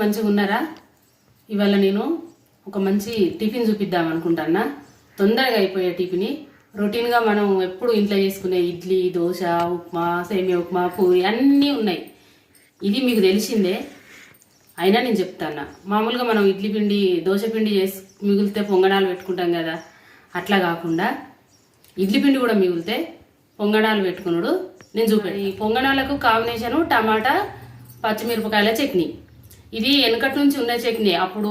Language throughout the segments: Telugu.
మంచిగా ఉన్నారా? ఇవాళ నేను ఒక మంచి టిఫిన్ చూపిద్దాం అనుకుంటున్నా. తొందరగా అయిపోయే టిఫిన్. రొటీన్గా మనం ఎప్పుడు ఇంట్లో చేసుకునే ఇడ్లీ దోశ ఉప్మా సేమియా ఉప్మా పూరి అన్నీ ఉన్నాయి. ఇది మీకు తెలిసిందే. అయినా నేను చెప్తాను మామూలుగా మనం ఇడ్లీ పిండి దోశ పిండి చేసి మిగిలితే పొంగడాలు పెట్టుకుంటాం కదా. అట్లా కాకుండా ఇడ్లీ పిండి కూడా మిగిలితే పొంగడాలు పెట్టుకున్నాడు నేను చూపాను ఈ పొంగడాలకు కాంబినేషను టమాటా పచ్చిమిరపకాయల చట్నీ. ఇది వెనకటి నుంచి ఉన్న చట్నీ. అప్పుడు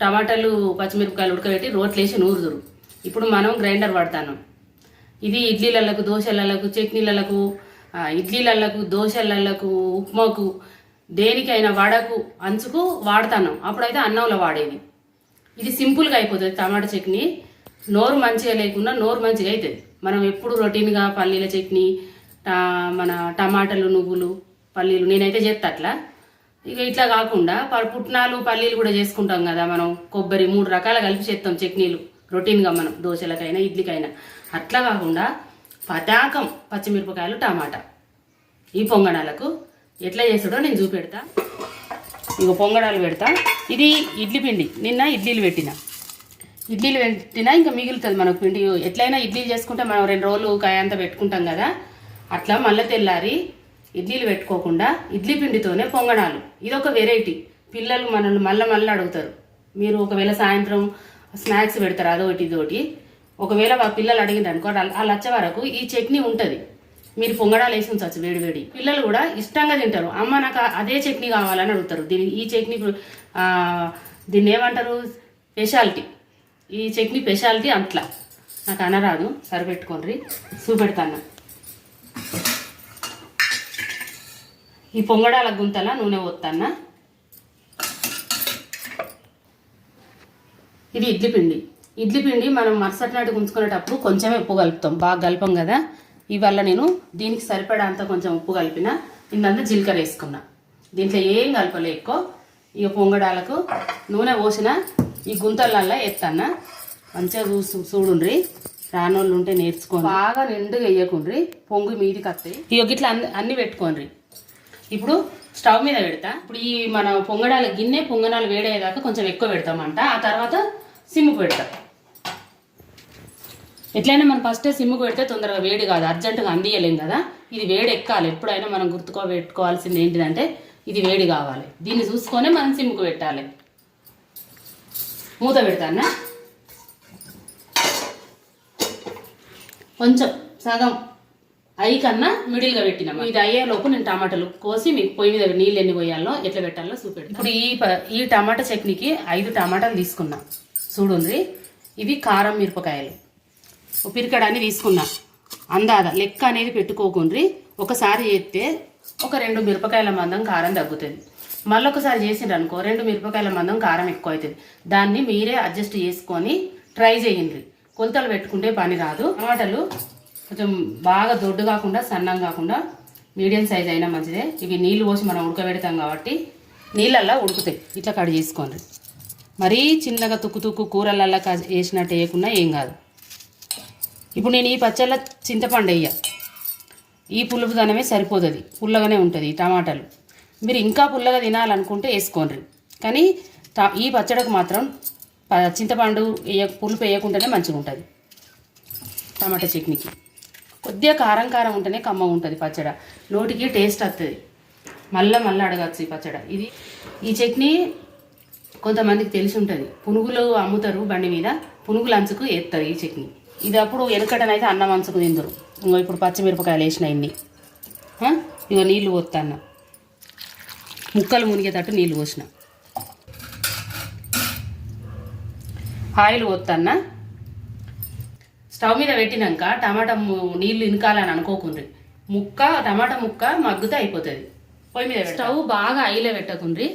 టమాటాలు పచ్చిమిరపకాయలు ఉడకబెట్టి రోట్లేసి నూరుదురు ఇప్పుడు మనం గ్రైండర్ వాడతాను ఇది ఇడ్లీలకు దోశలకు చట్నీలకు ఇడ్లీలకు దోశలకు ఉప్మాకు దేనికైనా వడకు అంచుకు వాడతాను అప్పుడైతే అన్నంలో వాడేది. ఇది సింపుల్గా అయిపోతుంది టమాటా చట్నీ. నోరు మంచిగా లేకుండా నోరు మంచిగా అవుతుంది మనం ఎప్పుడు రొటీన్గా పల్లీల చట్నీ మన టమాటాలు నువ్వులు పల్లీలు నేనైతే చేస్తా అట్లా. ఇక ఇట్లా కాకుండా ప- పుట్నాలు పల్లీలు కూడా చేసుకుంటాం కదా మనం. కొబ్బరి మూడు రకాల కలిపి చేస్తాం చట్నీలు. రొటీన్గా మనం దోశలకైనా ఇడ్లీకైనా. అట్లా కాకుండా పతాకం పచ్చిమిరపకాయలు టమాటా. ఈ పొంగడాలకు ఎట్లా చేస్తాడో నేను చూపెడతా. ఇక పొంగడాలు పెడతా. ఇది ఇడ్లీ పిండి. నిన్న ఇడ్లీలు పెట్టిన. ఇడ్లీలు పెట్టినా ఇంకా మిగులుతుంది మనకు పిండి. ఎట్లయినా ఇడ్లీలు చేసుకుంటే మనం రెండు రోజులు కాయంతా పెట్టుకుంటాం కదా. అట్లా మళ్ళీ తెల్లారి ఇడ్లీలు పెట్టుకోకుండా ఇడ్లీ పిండితోనే పొంగడాలు ఇదొక వెరైటీ. పిల్లలు మనల్ని మళ్ళీ మళ్ళీ అడుగుతారు. మీరు ఒకవేళ సాయంత్రం స్నాక్స్ పెడతారు అదొకటి ఇదొకటి ఒకవేళ మా పిల్లలు అడిగింది అనుకో ఆ లచ్చ వరకు ఈ చట్నీ ఉంటుంది. మీరు పొంగడాలు వేసి ఉంచవచ్చు వేడి వేడి. పిల్లలు కూడా ఇష్టంగా తింటారు. అమ్మ నాకు అదే చట్నీ కావాలని అడుగుతారు. దీని ఈ చట్నీ దీన్ని ఏమంటారు? స్పెషాలిటీ. ఈ చట్నీ స్పెషాలిటీ అట్లా. నాకు అనరాదు. సరిపెట్టుకోండి. చూపెడతాను. ఈ పొంగడాల గుంతల నూనె పోతాన్నా ఇది ఇడ్లీ పిండి. ఇడ్లీ పిండి మనం మరుసటి నాటి ఉంచుకునేటప్పుడు కొంచెమే ఉప్పు కలుపుతాం. బాగా కలపం కదా? ఇవల్ల నేను దీనికి సరిపడా అంత కొంచెం ఉప్పు కలిపిన. ఇందంతా జీలకర్ర వేసుకున్నా. దీంట్లో ఏం కలపలే ఎక్కువ. ఇక పొంగడాలకు నూనె పోసిన ఈ గుంతలల్లో ఎత్తన్నా మంచిగా చూసు చూడుండ్రి. రానోళ్ళు ఉంటే నేర్చుకోండి. బాగా నిండుగా వేయకుండ్రి. పొంగు మీదికి వస్తాయి. ఇక ఇట్లా అన్ని అన్ని పెట్టుకోండి ఇప్పుడు స్టవ్ మీద పెడతా. ఇప్పుడు ఈ మన పొంగడాల గిన్నె పొంగనాలు వేడయ్యేదాకా కొంచెం ఎక్కువ పెడతామంట. ఆ తర్వాత సిమ్ము పెడతా. ఎట్లయినా మనం ఫస్టే సిమ్ముకు పెడితే తొందరగా వేడి కాదు. అర్జెంటుగా అందియలేం కదా. ఇది వేడి ఎక్కాలి. ఎప్పుడైనా మనం గుర్తుకో పెట్టుకోవాల్సింది ఏంటిదంటే ఇది వేడి కావాలి. దీన్ని చూసుకొనే మనం సిమ్కు పెట్టాలి. మూత పెడతానా కొంచెం సగం. అయి కన్నా మిడిల్గా పెట్టినాము ఇది అయ్యేలోపు నేను టమాటాలు కోసి మీకు పొయ్యి మీద నీళ్ళు ఎన్ని పోయాలో ఎట్లా పెట్టాలో చూపెడతాను ఇప్పుడు ఈ ఈ టమాటా చట్నీకి ఐదు టమాటాలు తీసుకున్నా. చూడుంది ఇవి కారం మిరపకాయలు. పిరికడాన్ని తీసుకున్నా. అందాద లెక్క అనేది పెట్టుకోకుండ్రి. ఒకసారి చేస్తే ఒక రెండు మిరపకాయల మందం కారం తగ్గుతుంది. మళ్ళీ ఒకసారి చేసిండ్రు అనుకో రెండు మిరపకాయల మందం కారం ఎక్కువ అవుతుంది దాన్ని మీరే అడ్జస్ట్ చేసుకొని ట్రై చేయండి కొలతలు పెట్టుకుంటే పని రాదు. టమాటాలు కొంచెం బాగా దొడ్డు కాకుండా సన్నం కాకుండా మీడియం సైజ్ అయినా మంచిదే. ఇవి నీళ్ళు పోసి మనం ఉడకబెడతాం కాబట్టి నీళ్ళల్లో ఉడుకుతాయి. ఇట్లా కట్ చేసుకోండి. మరీ చిన్నగా తుక్కు తుక్కు కూరలల్లా క- వేసినట్టు వేయకుండా ఏం కాదు. ఇప్పుడు నేను ఈ పచ్చళ్ళ చింతపండు వేయ ఈ పులుపుదనమే సరిపోతుంది. పుల్లగానే ఉంటుంది ఈ టమాటాలు. మీరు ఇంకా పుల్లగా తినాలనుకుంటే వేసుకోండి. కానీ ట- ఈ పచ్చడికి మాత్రం చింతపండు వేయ పులుపు వేయకుండానే మంచిగా ఉంటుంది టమాటా చట్నీకి. కొద్దిగా కారం కారం ఉంటేనే కమ్మ ఉంటుంది పచ్చడ. నోటికి టేస్ట్ వస్తుంది మళ్ళీ మళ్ళీ అడగచ్చు ఈ పచ్చడ. ఇది ఈ చట్నీ కొంతమందికి తెలిసి ఉంటుంది. పునుగులు అమ్ముతారు బండి మీద పునుగులు అంచుకు వేస్తారు ఈ చట్నీ. ఇది అప్పుడు వెనకటనైతే అన్నం అంచుకు తిందరు. ఇంకో ఇప్పుడు పచ్చిమిరపకాయలు వేసిన ఇన్ని. ఆ? నీళ్ళు పోతాన్న ముక్కలు మునిగేటట్టు నీళ్ళు పోసిన. ఆయిల్ పోతాన్నా స్టవ్ మీద పెట్టినాక టమాటా నీళ్ళు ఇనకాలని అనుకోకుండ్రి. ముక్క టమాటా ముక్క మగ్గుతే అయిపోతుంది. పొయ్యి మీద స్టవ్ బాగా ఐలో పెట్టకుండ్రి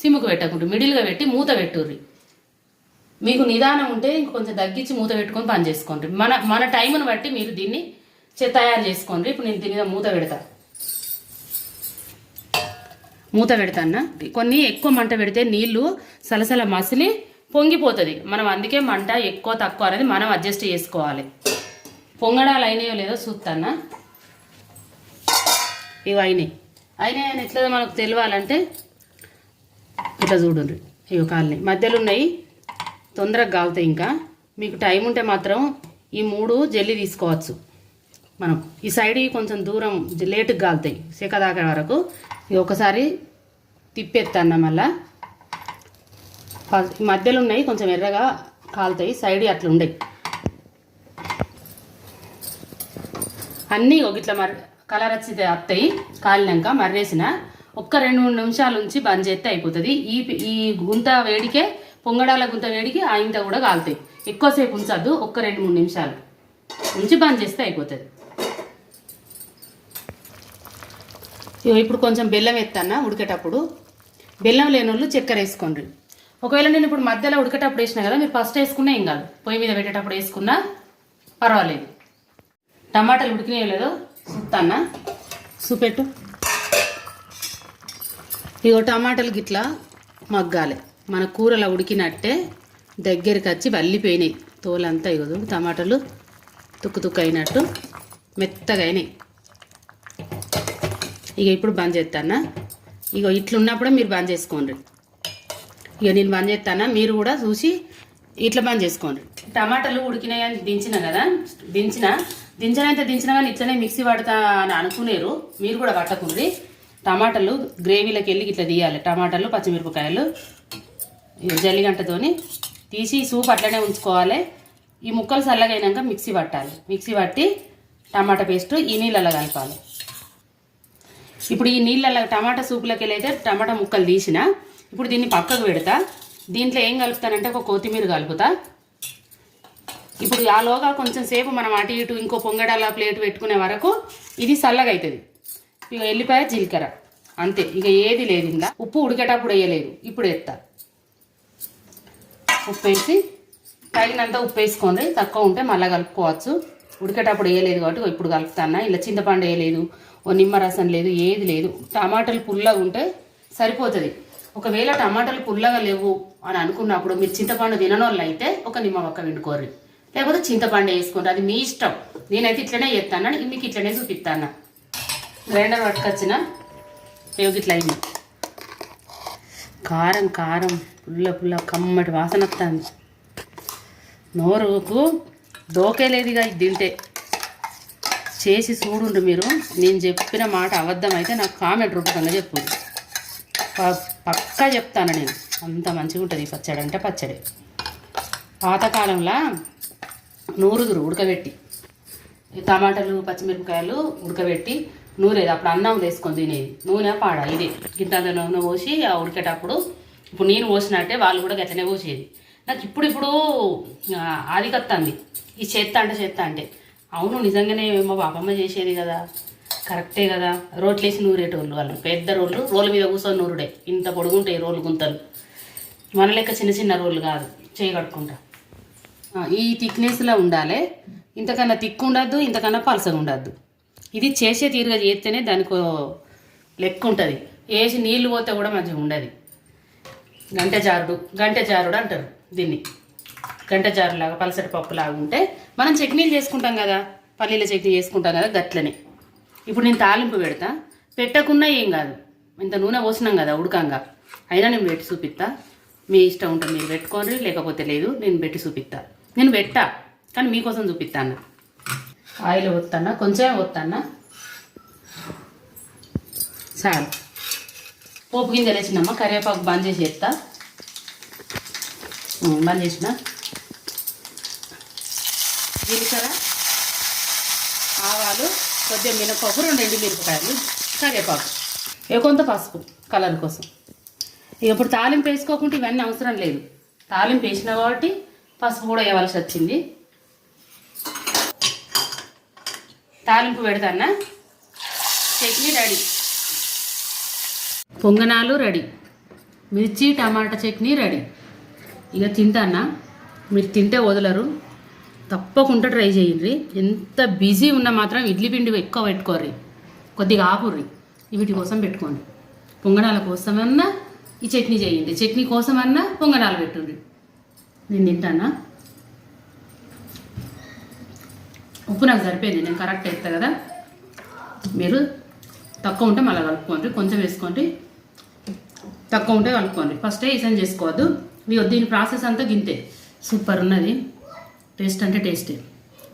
సిమ్కు పెట్టకుండ్రి మిడిల్గా పెట్టి మూత పెట్టుర్రి. మీకు నిదానం ఉంటే ఇంక కొంచెం తగ్గించి మూత పెట్టుకొని పని చేసుకోండి. మన మన టైంను బట్టి మీరు దీన్ని తయారు చేసుకోండి. ఇప్పుడు నేను దీని మీద మూత పెడతా. మూత పెడతానా కొన్ని ఎక్కువ మంట పెడితే నీళ్ళు సలసల మసిలి పొంగిపోతుంది. మనం అందుకే మంట ఎక్కువ తక్కువ అనేది మనం అడ్జస్ట్ చేసుకోవాలి. పొంగడాలు అయినాయో లేదో చూస్తానా ఇవి అయినాయి. అయినాయి అని ఎట్లా మనకు తెలియాలంటే ఇట్లా చూడండి ఇవి కాలనీ. మధ్యలో ఉన్నాయి తొందరగా కాలుతాయి ఇంకా. మీకు టైం ఉంటే మాత్రం ఈ మూడు జల్లి తీసుకోవచ్చు. మనం ఈ సైడ్ కొంచెం దూరం లేటుగా కాలుతాయి సెక దాకా వరకు. ఇవి ఒకసారి తిప్పేస్తాను మళ్ళా. ఈ మధ్యలో ఉన్నాయి కొంచెం ఎర్రగా కాలుతాయి సైడ్ అట్లా ఉండయి అన్నీ ఒక ఇట్లా మర్ కలర్ వచ్చి వస్తాయి. కాలినాక మర్రేసిన ఒక్క రెండు మూడు నిమిషాల నుంచి బంద్ చేస్తే అయిపోతుంది. ఈ ఈ గుంత వేడికే పొంగడాల గుంత వేడికి ఆ ఇంత కూడా కాలుతాయి. ఎక్కువసేపు ఉంచద్దు ఒక్క రెండు మూడు నిమిషాలు ఉంచి బంద్ చేస్తే అయిపోతుంది. ఇగో ఇప్పుడు కొంచెం బెల్లం ఎత్తాన ఉడికేటప్పుడు. బెల్లం లేని వాళ్ళు చక్కెర వేసుకోండి ఒకవేళ నేను ఇప్పుడు మధ్యలో ఉడికేటప్పుడు వేసినా కదా మీరు ఫస్ట్ వేసుకున్నా ఏం కాదు. పొయ్యి మీద పెట్టేటప్పుడు వేసుకున్నా పర్వాలేదు. టమాటాలు ఉడికినాయో లేదో చూస్తానా చూపెట్టు. ఇగో టమాటాలు గిట్లా మగ్గాలి. మన కూరలా ఉడికినట్టే దగ్గరికి వచ్చి వల్లిపోయినాయి తోలంతా ఇగో టమాటాలు తుక్కు తుక్కు అయినట్టు మెత్తగా అయినాయి. ఇక ఇప్పుడు బంద్ చేస్తానా ఇగో ఇట్లున్నప్పుడే మీరు బంద్ చేసుకోండి. ఇక నేను బంద్ చేస్తానా మీరు కూడా చూసి ఇట్లా బంద్ చేసుకోండి. టమాటాలు ఉడికినాయని దించిన కదా? దించిన? దించనైతే దించిన కానీ ఇట్లనే మిక్సీ పడతా అని అనుకునేరు. మీరు కూడా పట్టకుండ్రి టమాటాలు గ్రేవీలోకి వెళ్ళి ఇట్లా తీయాలి. టమాటాలు పచ్చిమిరపకాయలు జల్లిగంటతోని తీసి సూప్ అట్లనే ఉంచుకోవాలి. ఈ ముక్కలు చల్లగైనాక మిక్సీ పట్టాలి. మిక్సీ పట్టి టమాటా పేస్ట్ ఈ నీళ్ళలో కలపాలి. ఇప్పుడు ఈ నీళ్ళలో టమాటా సూపులోకి వెళ్ళైతే టమాటా ముక్కలు తీసిన. ఇప్పుడు దీన్ని పక్కకు పెడతా. దీంట్లో ఏం కలుపుతానంటే ఒక కొత్తిమీర కలుపుతా. ఇప్పుడు ఆలోగా కొంచెం సేపు మనం అటు ఇటు ఇంకో పొంగడాల ప్లేట్ పెట్టుకునే వరకు ఇది చల్లగా అవుతుంది ఇక ఎల్లిపాయ జీలకర్ర. అంతే. ఇక ఏది లేదు ఇంకా ఉప్పు ఉడికేటప్పుడు వేయలేదు. ఇప్పుడు ఎత్తా ఉప్పు వేసి తగినంత ఉప్పు వేసుకోండి. తక్కువ ఉంటే మళ్ళీ కలుపుకోవచ్చు. ఉడికేటప్పుడు వేయలేదు కాబట్టి ఇప్పుడు కలుపుతానా ఇలా చింతపండు వేయలేదు. ఓ నిమ్మరసం లేదు. ఏది లేదు. టమాటాలు పుల్లగా ఉంటే సరిపోతుంది. ఒకవేళ టమాటాలు పుల్లగా లేవు అని అనుకున్నప్పుడు మీరు చింతపండు తిననోళ్ళు అయితే ఒక నిమ్మ ఒక్క వండుకోర్రి లేకపోతే చింతపండు వేసుకుంటా అది మీ ఇష్టం. నేనైతే ఇట్లనే చేస్తాను మీకు ఇట్లనే చూపిస్తాను గ్రైండర్ పట్టుకొచ్చిన యోగి ఇట్లా అయింది. కారం కారం పుల్ల పుల్ల కమ్మటి వాసన వస్తుంది నోరుకు దోకేలేదు ఇక ఇది తింటే. చేసి చూడుండ్రు మీరు నేను చెప్పిన మాట అబద్ధం అయితే నాకు కామెంట్ రూపకంగా చెప్పు. ప- పక్కా చెప్తాను నేను. అంత మంచిగా ఉంటుంది ఈ పచ్చడి అంటే పచ్చడి. పాతకాలంలో నూరుదురు ఉడకబెట్టి. టమాటాలు పచ్చిమిరపకాయలు ఉడకబెట్టి నూరేది. అప్పుడు అన్నం వేసుకొని తినేది. నూనె పాడ ఇది. గింత నూనె పోసి ఆ ఉడికేటప్పుడు ఇప్పుడు నేను పోసినట్టే వాళ్ళు కూడా గట్లనే పోసేది. నాకు ఇప్పుడు ఇప్పుడు అది కత్తంది. ఈ చెత్త అంటే చెత్త అంటే. అవును నిజంగానే మా బాపమ్మ చేసేది కదా. కరెక్టే కదా. రోట్లేసి నూరేటోళ్ళు వాళ్ళు. పెద్ద రోళ్ళు. రోళ్ళ మీద కూర్చొని నూరుడే. ఇంత పొడుగుంటాయి రోళ్ళు గుంతలు. మన లెక్క చిన్న చిన్న రోళ్ళు కాదు. చేయగడుకుంటా ఈ థిక్నెస్లో ఉండాలి. ఇంతకన్నా థిక్ ఉండద్దు ఇంతకన్నా పలసగా ఉండద్దు. ఇది చేసే తీరుగా చేస్తేనే దానికి లెక్క ఉంటుంది. వేసి నీళ్ళు పోతే కూడా మంచిగా ఉండదు. గంట జారుడు గంట జారుడు అంటారు దీన్ని. గంట జారులాగా పలసటి పప్పులాగా ఉంటే మనం చట్నీలు చేసుకుంటాం కదా పల్లీల చట్నీ చేసుకుంటాం కదా గట్లనే. ఇప్పుడు నేను తాలింపు పెడతా. పెట్టకున్నా ఏం కాదు. ఇంత నూనె పోసినాం కదా ఉడకంగా. అయినా నేను పెట్టి చూపిస్తా. మీ ఇష్టం ఉంటుంది మీరు పెట్టుకోండి లేకపోతే లేదు నేను పెట్టి చూపిస్తాను నేను పెట్టా కానీ మీకోసం చూపిస్తాను. ఆయిల్ వస్తానా కొంచెమే వస్తానా చాలు. పోపు గింజలు వేసినమ్మా కరివేపాకు బంద్ చేసి చేస్తా. బంద్ చేసిన. జీలకర్ర ఆవాలు కొద్దిగా మినపప్పు రెండు ఎండు మిరపకాయలు కరివేపాకు. ఇక కొంత పసుపు కలర్ కోసం. ఇక ఇప్పుడు తాలింపు వేసుకోకుంటే ఇవన్నీ అవసరం లేదు. తాలింపు వేసినా కాబట్టి పసుపు కూడా వేయవలసి వచ్చింది. తాలింపు పెడతానా చట్నీ రెడీ. పొంగనాలు రెడీ. మిర్చి టమాటా చట్నీ రెడీ. ఇక తింటానా మీరు తింటే వదలరు. తప్పకుండా ట్రై చేయండి. ఎంత బిజీ ఉన్నా మాత్రం ఇడ్లీ పిండి ఎక్కువ పెట్టుకోర్రి. కొద్దిగా ఆపుర్రి. వీటి కోసం పెట్టుకోండి. పొంగనాల కోసమన్నా ఈ చట్నీ చేయండి. చట్నీ కోసమన్నా పొంగనాలు పెట్టుండి. నేను తింటానా? ఉప్పు నాకు సరిపోయింది నేను కరెక్ట్ వేస్తా కదా? మీరు తక్కువ ఉంటే మళ్ళీ కలుపుకోండి కొంచెం వేసుకోండి. తక్కువ ఉంటే కలుపుకోండి. ఫస్టే ఇసం చేసుకోవద్దు. ఇవి దీని ప్రాసెస్ అంతా గింతే. సూపర్ ఉన్నది. టేస్ట్ అంటే టేస్టే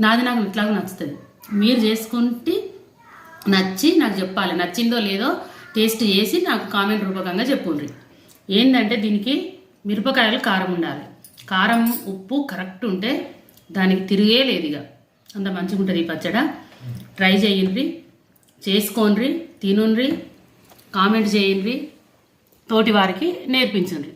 నాది నాకు ఇట్లాగా నచ్చుతుంది. మీరు చేసుకుంటే నచ్చి నాకు చెప్పాలి నచ్చిందో లేదో టేస్ట్ చేసి నాకు కామెంట్ రూపకంగా చెప్పుండ్రి. ఏంటంటే దీనికి మిరపకాయలు కారం ఉండాలి. కారం ఉప్పు కరెక్ట్ ఉంటే దానికి తిరిగే లేదు ఇక. అంత మంచిగా ఉంటుంది ఈ పచ్చడ. ట్రై చేయండి. చేసుకోండి తినుండ్రి కామెంట్ చేయండి. తోటి వారికి నేర్పించండి.